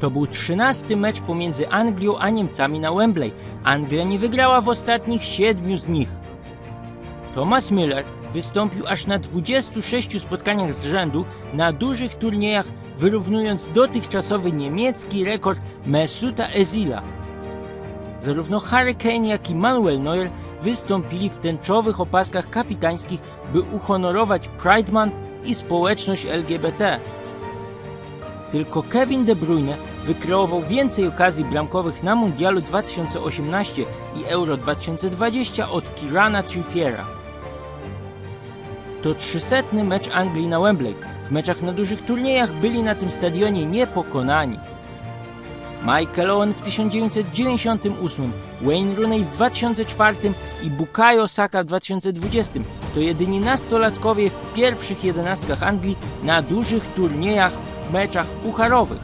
To był trzynasty mecz pomiędzy Anglią a Niemcami na Wembley. Anglia nie wygrała w ostatnich siedmiu z nich. Thomas Müller wystąpił aż na 26 spotkaniach z rzędu na dużych turniejach, wyrównując dotychczasowy niemiecki rekord Mesuta Ezila. Zarówno Harry Kane, jak i Manuel Neuer wystąpili w tęczowych opaskach kapitańskich, by uhonorować Pride Month i społeczność LGBT. Tylko Kevin De Bruyne wykreował więcej okazji bramkowych na Mundialu 2018 i Euro 2020 od Kirana Trippiera. To 300 mecz Anglii na Wembley. W meczach na dużych turniejach byli na tym stadionie niepokonani. Michael Owen w 1998, Wayne Rooney w 2004 i Bukayo Saka w 2020 to jedyni nastolatkowie w pierwszych jedenastkach Anglii na dużych turniejach w meczach pucharowych.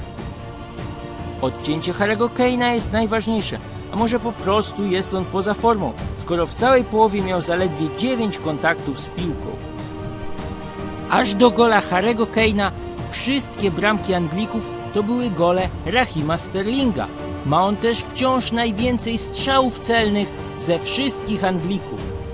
Odcięcie Harry'ego Kane'a jest najważniejsze, a może po prostu jest on poza formą, skoro w całej połowie miał zaledwie 9 kontaktów z piłką. Aż do gola Harry'ego Kane'a wszystkie bramki Anglików to były gole Rahima Sterlinga. Ma on też wciąż najwięcej strzałów celnych ze wszystkich Anglików.